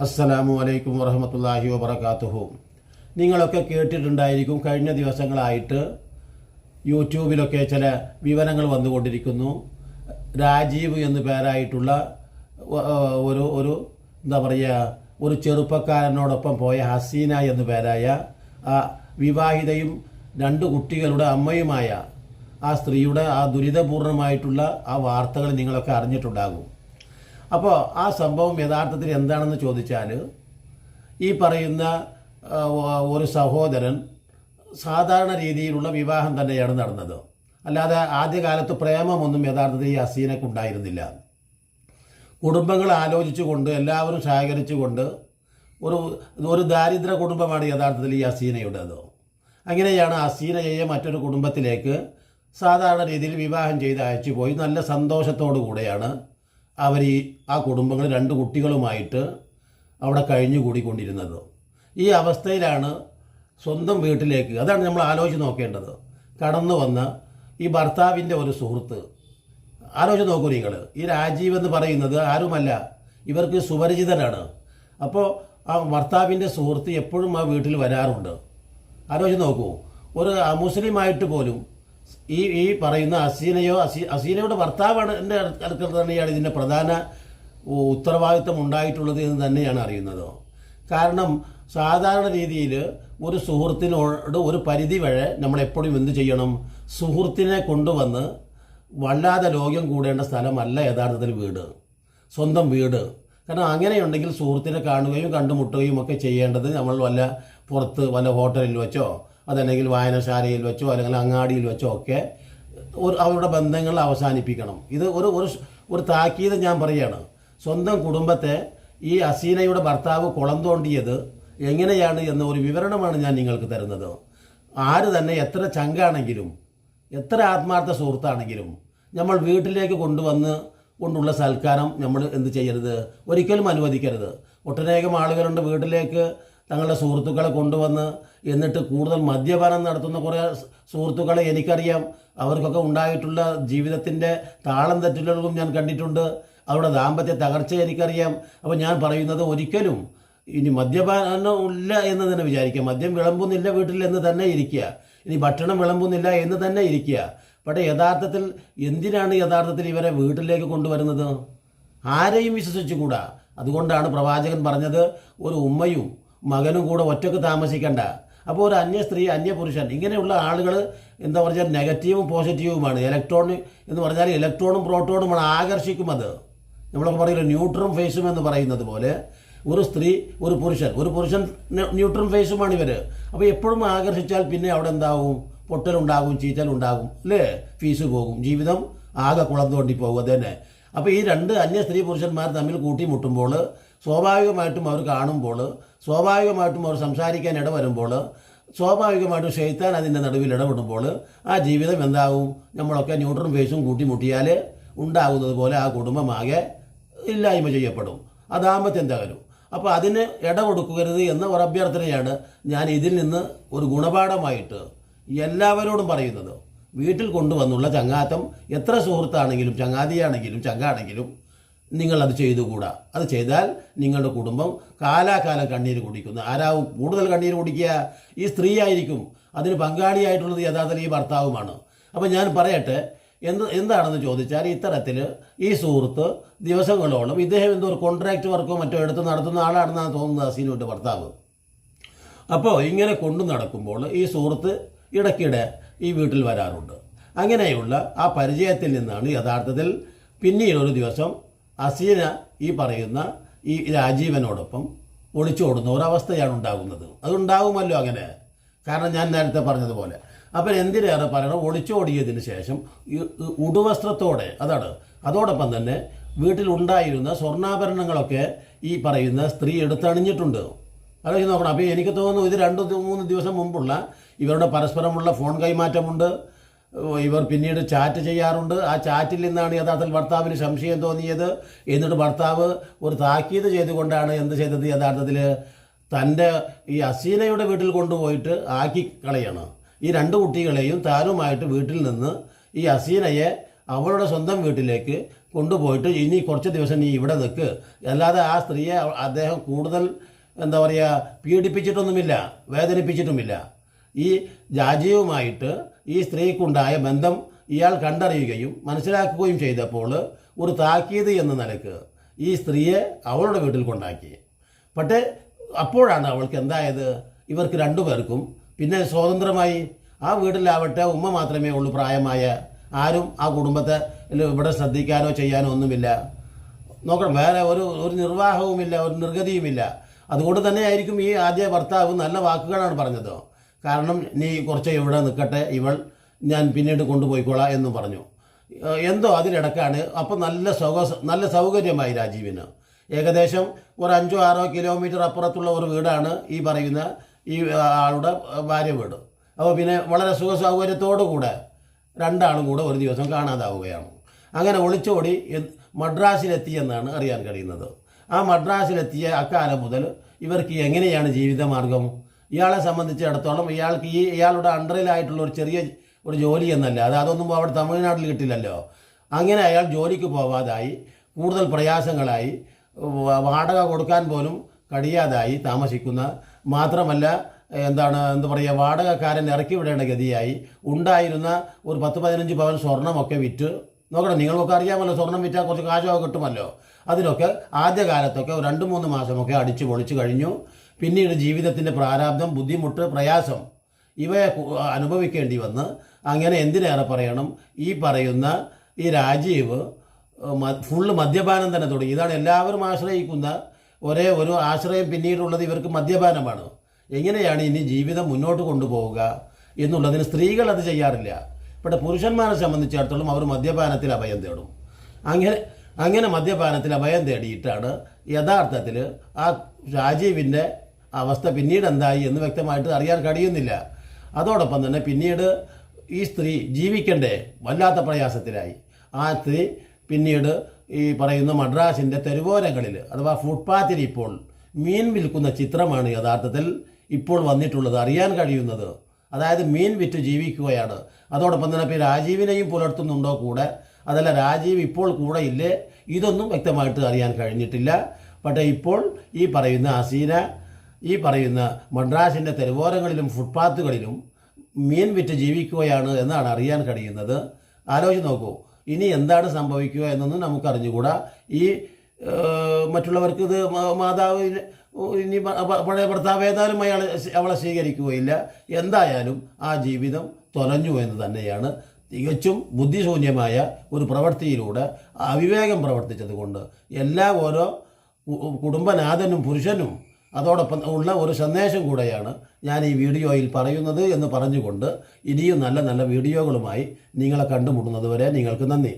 അസ്സലാമു അലൈക്കും വറഹമത്തല്ലാഹി വബർക്കാത്തുഹു നിങ്ങളൊക്കെ കേട്ടിട്ടുണ്ടായിരിക്കും കഴിഞ്ഞ ദിവസങ്ങളായിട്ട് യൂട്യൂബിലൊക്കെ ചില വിവരങ്ങൾ വന്നുകൊണ്ടിരിക്കുന്നു. രാജീവ് എന്നു പേരായിട്ടുള്ള ഒരു ഒരു എന്താ പറയുക ഒരു ചെറുപ്പക്കാരനോടൊപ്പം പോയ ഹസീന എന്നു പേരായ ആ വിവാഹിതയും രണ്ട് കുട്ടികളുടെ അമ്മയുമായ ആ സ്ത്രീയുടെ ആ ദുരിതപൂർണമായിട്ടുള്ള ആ വാർത്തകൾ നിങ്ങളൊക്കെ അറിഞ്ഞിട്ടുണ്ടാകും. അപ്പോൾ ആ സംഭവം യഥാർത്ഥത്തിൽ എന്താണെന്ന് ചോദിച്ചാൽ ഈ പറയുന്ന ഒരു സഹോദരൻ സാധാരണ രീതിയിലുള്ള വിവാഹം തന്നെയാണ് നടന്നത്. അല്ലാതെ ആദ്യകാലത്ത് പ്രേമമൊന്നും യഥാർത്ഥത്തിൽ ഈ ഹസീനക്ക് ഉണ്ടായിരുന്നില്ല കുടുംബങ്ങൾ ആലോചിച്ചുകൊണ്ട് എല്ലാവരും സഹകരിച്ചുകൊണ്ട് ഒരു ഒരു ദാരിദ്ര്യ കുടുംബമാണ് യഥാർത്ഥത്തിൽ ഈ ഹസീനയുടേത് അങ്ങനെയാണ് ഹസീനയെ മറ്റൊരു കുടുംബത്തിലേക്ക് സാധാരണ രീതിയിൽ വിവാഹം ചെയ്ത് അയച്ചു പോയി നല്ല സന്തോഷത്തോടു കൂടെയാണ് അവർ ഈ ആ കുടുംബങ്ങൾ രണ്ട് കുട്ടികളുമായിട്ട് അവിടെ കഴിഞ്ഞുകൂടിക്കൊണ്ടിരുന്നത് ഈ അവസ്ഥയിലാണ് സ്വന്തം വീട്ടിലേക്ക് അതാണ് നമ്മൾ ആലോചിച്ച് നോക്കേണ്ടത്. കടന്നു വന്ന ഈ ഭർത്താവിന്റെ ഒരു സുഹൃത്ത്. ആലോചിച്ച് നോക്കൂ നിങ്ങൾ ഈ രാജീവ് എന്ന് പറയുന്നത് ആരുമല്ല ഇവർക്ക് സുപരിചിതനാണ്. അപ്പോൾ ആ ഭർത്താവിന്റെ സുഹൃത്ത് എപ്പോഴും ആ വീട്ടിൽ വരാറുണ്ട്. ആലോചിച്ച് നോക്കൂ ഒരു മുസ്ലിമായിട്ട് പോലും ഈ ഈ പറയുന്ന അസീനയോ അസീ അസീനയുടെ ഭർത്താവാണ് എന്റെ അടുക്കൽ തന്നെയാണ് ഇതിന്റെ പ്രധാന ഉത്തരവാദിത്വം ഉണ്ടായിട്ടുള്ളത് എന്ന് തന്നെയാണ് അറിയുന്നത്. കാരണം സാധാരണ രീതിയിൽ ഒരു സുഹൃത്തിനോട് ഒരു പരിധി വരെ നമ്മൾ എപ്പോഴും എന്ത് ചെയ്യണം? സുഹൃത്തിനെ കൊണ്ടുവന്ന് വല്ലാതെ ലോകം കൂടേണ്ട സ്ഥലമല്ല യഥാർത്ഥത്തിൽ വീട്. സ്വന്തം വീട്. കാരണം അങ്ങനെയുണ്ടെങ്കിൽ സുഹൃത്തിനെ കാണുകയും കണ്ടുമുട്ടുകയും ഒക്കെ ചെയ്യേണ്ടത് നമ്മൾ വല്ല പുറത്ത് വല്ല ഹോട്ടലിൽ വെച്ചോ അതല്ലെങ്കിൽ വായനശാലയിൽ വെച്ചോ അല്ലെങ്കിൽ അങ്ങാടിയിൽ വെച്ചോ ഒക്കെ ഒരു അവരുടെ ബന്ധങ്ങൾ അവസാനിപ്പിക്കണം. ഇത് ഒരു ഒരു ഒരു താക്കീത് ഞാൻ പറയുകയാണ്. സ്വന്തം കുടുംബത്തെ ഈ അസീനയുടെ ഭർത്താവ് കുളം തോണ്ടിയത് എങ്ങനെയാണ് എന്ന ഒരു വിവരണമാണ് ഞാൻ നിങ്ങൾക്ക് തരുന്നത്. ആര് തന്നെ എത്ര ചങ്കാണെങ്കിലും എത്ര ആത്മാർത്ഥ സുഹൃത്താണെങ്കിലും നമ്മൾ വീട്ടിലേക്ക് കൊണ്ടുവന്ന് കൊണ്ടുള്ള സൽക്കാരം നമ്മൾ എന്ത് ചെയ്യരുത്? ഒരിക്കലും അനുവദിക്കരുത്. ഒട്ടനേകം ആളുകളുണ്ട് വീട്ടിലേക്ക് തങ്ങളുടെ സുഹൃത്തുക്കളെ കൊണ്ടുവന്ന് എന്നിട്ട് കൂടുതൽ മദ്യപാനം നടത്തുന്ന കുറേ സുഹൃത്തുക്കളെ എനിക്കറിയാം. അവർക്കൊക്കെ ഉണ്ടായിട്ടുള്ള ജീവിതത്തിന്റെ താളം തെറ്റലുകളും ഞാൻ കണ്ടിട്ടുണ്ട്. അവരുടെ ദാമ്പത്യ തകർച്ച എനിക്കറിയാം. അപ്പോൾ ഞാൻ പറയുന്നത് ഒരിക്കലും ഇനി മദ്യപാനം ഇല്ല എന്ന് തന്നെ വിചാരിക്കുക. മദ്യം വിളമ്പുന്നില്ല വീട്ടിൽ എന്ന് തന്നെ ഇരിക്കുക. ഇനി ഭക്ഷണം വിളമ്പുന്നില്ല എന്ന് തന്നെ ഇരിക്കുക. പക്ഷേ യഥാർത്ഥത്തിൽ എന്തിനാണ് യഥാർത്ഥത്തിൽ ഇവരെ വീട്ടിലേക്ക് കൊണ്ടുവരുന്നത്? ആരെയും വിശ്വസിച്ചുകൂടാ. അതുകൊണ്ടാണ് പ്രവാചകൻ പറഞ്ഞത് ഒരു ഉമ്മയും മകനും കൂടെ ഒറ്റയ്ക്ക് താമസിക്കണ്ട. അപ്പോൾ ഒരു അന്യ സ്ത്രീ അന്യ പുരുഷൻ ഇങ്ങനെയുള്ള ആളുകൾ എന്താ പറഞ്ഞാൽ നെഗറ്റീവും പോസിറ്റീവുമാണ്. ഇലക്ട്രോൺ എന്ന് പറഞ്ഞാൽ ഇലക്ട്രോണും പ്രോട്ടോണുമാണ് ആകർഷിക്കും അത് നമ്മളൊക്കെ പറയുന്നത് ന്യൂട്രം ഫേസും എന്ന് പറയുന്നത് പോലെ ഒരു സ്ത്രീ ഒരു പുരുഷൻ ഒരു പുരുഷൻ ന്യൂട്രം ഫേസുമാണ് ഇവർ അപ്പോൾ എപ്പോഴും ആകർഷിച്ചാൽ പിന്നെ അവിടെ എന്താവും? പൊട്ടലുണ്ടാകും ചീറ്റലുണ്ടാകും അല്ലേ? ഫീസ് പോകും ജീവിതം ആകെ കുളം തോണ്ടി പോകും തന്നെ അപ്പോൾ ഈ രണ്ട് അന്യ സ്ത്രീ പുരുഷന്മാർ തമ്മിൽ കൂട്ടിമുട്ടുമ്പോൾ സ്വാഭാവികമായിട്ടും അവർ കാണുമ്പോൾ സ്വാഭാവികമായിട്ടും അവർ സംസാരിക്കാൻ ഇടവരുമ്പോൾ സ്വാഭാവികമായിട്ടും ഷെയ്ത്താൻ അതിന്റെ നടുവിൽ ഇടപെടുമ്പോൾ ആ ജീവിതം എന്താകും നമ്മളൊക്കെ ന്യൂട്രൺ ഫേസും കൂട്ടിമുട്ടിയാൽ ഉണ്ടാകുന്നത് പോലെ ആ കുടുംബമാകെ ഇല്ലായ്മ ചെയ്യപ്പെടും. ആ ദാമ്പത്യം തകരും അപ്പോൾ അതിന് ഇട കൊടുക്കരുത് എന്ന ഒരു അഭ്യർത്ഥനയാണ് ഞാൻ ഇതിൽ നിന്ന് ഒരു ഗുണപാഠമായിട്ട് എല്ലാവരോടും പറയുന്നത്. വീട്ടിൽ കൊണ്ടുവന്നുള്ള ചങ്ങാത്തം എത്ര സുഹൃത്താണെങ്കിലും ചങ്ങാതിയാണെങ്കിലും ചങ്കാണെങ്കിലും നിങ്ങൾ അത് ചെയ്തുകൂടാ? അത് ചെയ്താൽ നിങ്ങളുടെ കുടുംബം കാലാകാലം കണ്ണീര് കുടിക്കുന്നു. ആരാവും കൂടുതൽ കണ്ണീര് കുടിക്കുക? ഈ സ്ത്രീ ആയിരിക്കും അതിന് പങ്കാളിയായിട്ടുള്ളത് യഥാർത്ഥത്തിൽ ഈ ഭർത്താവുമാണ്. അപ്പം ഞാൻ പറയട്ടെ എന്ത് എന്താണെന്ന് ചോദിച്ചാൽ ഇത്തരത്തിൽ ഈ സുഹൃത്ത് ദിവസങ്ങളോളം ഇദ്ദേഹം എന്തോ ഒരു കോൺട്രാക്ട് വർക്കോ മറ്റോ എടുത്ത് നടത്തുന്ന ആളാണെന്നാണ് തോന്നുന്നത് അസീനുവിന്റെ ഭർത്താവ്. അപ്പോൾ ഇങ്ങനെ കൊണ്ടു നടക്കുമ്പോൾ ഈ സുഹൃത്ത് ഇടയ്ക്കിടെ ഈ വീട്ടിൽ വരാറുണ്ട്. അങ്ങനെയുള്ള ആ പരിചയത്തിൽ നിന്നാണ് യഥാർത്ഥത്തിൽ പിന്നീട് ഒരു ദിവസം അസീന ഈ പറയുന്ന ഈ രാജീവനോടൊപ്പം ഒളിച്ചോടുന്ന ഒരവസ്ഥയാണ് ഉണ്ടാകുന്നത്. അതുണ്ടാകുമല്ലോ അങ്ങനെ. കാരണം ഞാൻ നേരത്തെ പറഞ്ഞതുപോലെ. അപ്പം എന്തിനേറെ പറയണം? ഒളിച്ചോടിയതിന് ശേഷം ഈ ഉടുവസ്ത്രത്തോടെ അതാണ്. അതോടൊപ്പം തന്നെ വീട്ടിലുണ്ടായിരുന്ന സ്വർണാഭരണങ്ങളൊക്കെ ഈ പറയുന്ന സ്ത്രീ എടുത്തണിഞ്ഞിട്ടുണ്ട്. ആലോചിച്ച് നോക്കണം. അപ്പോൾ എനിക്ക് തോന്നുന്നു ഇത് രണ്ട് മൂന്ന് ദിവസം മുമ്പുള്ള ഇവരുടെ പരസ്പരമുള്ള ഫോൺ കൈമാറ്റമുണ്ട്. ഇവർ പിന്നീട് ചാറ്റ് ചെയ്യാറുണ്ട്. ആ ചാറ്റിൽ നിന്നാണ് യഥാർത്ഥത്തിൽ ഭർത്താവിന് സംശയം തോന്നിയത്. എന്നിട്ട് ഭർത്താവ് ഒരു താക്കീത് ചെയ്തുകൊണ്ടാണ് എന്ത് ചെയ്തത്? യഥാർത്ഥത്തിൽ തന്റെ ഈ അസീനയുടെ വീട്ടിൽ കൊണ്ടുപോയിട്ട് ആക്കി കളയാണ്. ഈ രണ്ട് കുട്ടികളെയും താനുമായിട്ട് വീട്ടിൽ നിന്ന് ഈ അസീനയെ അവളുടെ സ്വന്തം വീട്ടിലേക്ക് കൊണ്ടുപോയിട്ട് ഇനി കുറച്ച് ദിവസം നീ ഇവിടെ നിൽക്ക്. അല്ലാതെ ആ സ്ത്രീയെ അദ്ദേഹം കൂടുതൽ എന്താ പറയുക പീഡിപ്പിച്ചിട്ടൊന്നുമില്ല വേദനിപ്പിച്ചിട്ടുമില്ല. ഈ രാജീവുമായിട്ട് ഈ സ്ത്രീക്കുണ്ടായ ബന്ധം ഇയാൾ കണ്ടറിയുകയും മനസ്സിലാക്കുകയും ചെയ്തപ്പോൾ ഒരു താക്കീത് എന്ന നിലയ്ക്ക് ഈ സ്ത്രീയെ അവളുടെ വീട്ടിൽ കൊണ്ടാക്കി. പക്ഷേ അപ്പോഴാണ് അവൾക്ക് എന്തായത്? ഇവർക്ക് രണ്ടുപേർക്കും പിന്നെ സ്വതന്ത്രമായി ആ വീട്ടിലാവട്ടെ ഉമ്മ മാത്രമേ ഉള്ളൂ പ്രായമായ. ആരും ആ കുടുംബത്തെ ഇവിടെ ശ്രദ്ധിക്കാനോ ചെയ്യാനോ ഒന്നുമില്ല. നോക്കണം വേറെ ഒരു ഒരു നിർവാഹവുമില്ല ഒരു നിർഗതിയുമില്ല. അതുകൊണ്ട് തന്നെ ആയിരിക്കും ഈ ആദ്യ ഭർത്താവ് നല്ല വാക്കുകളാണ് പറഞ്ഞത്. കാരണം നീ കുറച്ച് ഇവിടെ നിൽക്കട്ടെ ഇവൾ ഞാൻ പിന്നീട് കൊണ്ടുപോയിക്കോളാം എന്ന് പറഞ്ഞു. എന്തോ അതിനിടക്കാണ്. അപ്പം നല്ല സുഖ നല്ല സൗകര്യമായി രാജീവിന്. ഏകദേശം ഒരു അഞ്ചോ ആറോ കിലോമീറ്റർ അപ്പുറത്തുള്ള ഒരു വീടാണ് ഈ പറയുന്ന ഈ ആളുടെ ഭാര്യ വീട്. അപ്പോൾ പിന്നെ വളരെ സുഖ സൗകര്യത്തോടു കൂടെ രണ്ടാളും കൂടെ ഒരു ദിവസം കാണാതാവുകയാണ്. അങ്ങനെ ഒളിച്ചോടി മദ്രാസിലെത്തിയെന്നാണ് അറിയാൻ കഴിയുന്നത്. ആ മദ്രാസിലെത്തിയ അക്കാലം മുതൽ ഇവർക്ക് എങ്ങനെയാണ് ജീവിതമാർഗം? ഇയാളെ സംബന്ധിച്ചിടത്തോളം ഇയാൾക്ക് ഈ ഇയാളുടെ അണ്ടറിലായിട്ടുള്ള ഒരു ചെറിയ ഒരു ജോലി എന്നല്ല. അത് അതൊന്നും അവിടെ തമിഴ്നാട്ടിൽ കിട്ടില്ലല്ലോ. അങ്ങനെ അയാൾ ജോലിക്ക് പോവാതായി കൂടുതൽ പ്രയാസങ്ങളായി വാടക കൊടുക്കാൻ പോലും കഴിയാതായി താമസിക്കുന്ന മാത്രമല്ല എന്താണ് എന്താ പറയുക വാടകക്കാരൻ ഇറക്കി വിടേണ്ട ഗതിയായി ഉണ്ടായിരുന്ന ഒരു പത്ത് പതിനഞ്ച് പവൻ സ്വർണമൊക്കെ വിറ്റ് നോക്കണം നിങ്ങൾക്കൊക്കെ അറിയാമല്ലോ സ്വർണം വിറ്റാൽ കുറച്ച് കാശമൊക്കെ കിട്ടുമല്ലോ. അതിനൊക്കെ ആദ്യകാലത്തൊക്കെ രണ്ട് മൂന്ന് മാസമൊക്കെ അടിച്ചു പൊളിച്ച് കഴിഞ്ഞു. പിന്നീട് ജീവിതത്തിന്റെ പ്രാരാബ്ദം ബുദ്ധിമുട്ട് പ്രയാസം ഇവ അനുഭവിക്കേണ്ടി വന്ന് അങ്ങനെ എന്തിനേറെ പറയണം? ഈ പറയുന്ന ഈ രാജീവ് ഫുള്ള് മദ്യപാനം തന്നെ തുടങ്ങി. ഇതാണ് എല്ലാവരും ആശ്രയിക്കുന്ന ഒരേ ഒരു ആശ്രയം പിന്നീടുള്ളത് ഇവർക്ക് മദ്യപാനമാണ്. എങ്ങനെയാണ് ഇനി ജീവിതം മുന്നോട്ട് കൊണ്ടുപോവുക എന്നുള്ളതിന് സ്ത്രീകൾ അത് ചെയ്യാറില്ല. ഇവിടെ പുരുഷന്മാരെ സംബന്ധിച്ചിടത്തോളം അവർ മദ്യപാനത്തിൽ അഭയം തേടും. അങ്ങനെ അങ്ങനെ മദ്യപാനത്തിൽ അഭയം തേടിയിട്ടാണ് യഥാർത്ഥത്തിൽ ആ രാജീവിന്റെ അവസ്ഥ പിന്നീട് എന്തായി എന്ന് വ്യക്തമായിട്ട് അറിയാൻ കഴിയുന്നില്ല. അതോടൊപ്പം തന്നെ പിന്നീട് ഈ സ്ത്രീ ജീവിക്കണ്ടേ? വല്ലാത്ത പ്രയാസത്തിലായി. ആ സ്ത്രീ പിന്നീട് ഈ പറയുന്ന മദ്രാസിന്റെ തെരുവോരങ്ങളിൽ അഥവാ ഫുട്പാത്തിൽ ഇപ്പോൾ മീൻ വിൽക്കുന്ന ചിത്രമാണ് യഥാർത്ഥത്തിൽ ഇപ്പോൾ വന്നിട്ടുള്ളത് അറിയാൻ കഴിയുന്നത്. അതായത് മീൻ വിറ്റ് ജീവിക്കുകയാണ്. അതോടൊപ്പം തന്നെ ഇപ്പോൾ രാജീവിനെയും പുലർത്തുന്നുണ്ടോ കൂടെ? അതല്ല രാജീവ് ഇപ്പോൾ കൂടെ ഇല്ലേ? ഇതൊന്നും വ്യക്തമായിട്ട് അറിയാൻ കഴിഞ്ഞിട്ടില്ല. പക്ഷേ ഇപ്പോൾ ഈ പറയുന്ന അസീന ഈ പറയുന്ന മദ്രാസിന്റെ തെരുവോരങ്ങളിലും ഫുട്പാത്തുകളിലും മീൻ വിറ്റ് ജീവിക്കുകയാണ് എന്നാണ് അറിയാൻ കഴിയുന്നത്. ആലോചിച്ച് നോക്കൂ. ഇനി എന്താണ് സംഭവിക്കുക എന്നൊന്നും നമുക്കറിഞ്ഞുകൂടാ. ഈ മറ്റുള്ളവർക്ക് ഇത് മാതാവ് ഇനി പഴയ ഭർത്താവ് ഏതായാലും അയാൾ അവളെ സ്വീകരിക്കുകയില്ല. എന്തായാലും ആ ജീവിതം തൊലഞ്ഞു എന്ന് തന്നെയാണ് തികച്ചും ബുദ്ധിശൂന്യമായ ഒരു പ്രവൃത്തിയിലൂടെ അവിവേകം പ്രവർത്തിച്ചതുകൊണ്ട് എല്ലാ ഓരോ കുടുംബനാഥനും പുരുഷനും അതോടൊപ്പം ഉള്ള ഒരു സന്ദേശം കൂടെയാണ് ഞാൻ ഈ വീഡിയോയിൽ പറയുന്നത് എന്ന് പറഞ്ഞുകൊണ്ട് ഇനിയും നല്ല നല്ല വീഡിയോകളുമായി നിങ്ങളെ കണ്ടുമുട്ടുന്നത് വരെ നിങ്ങൾക്ക് നന്ദി.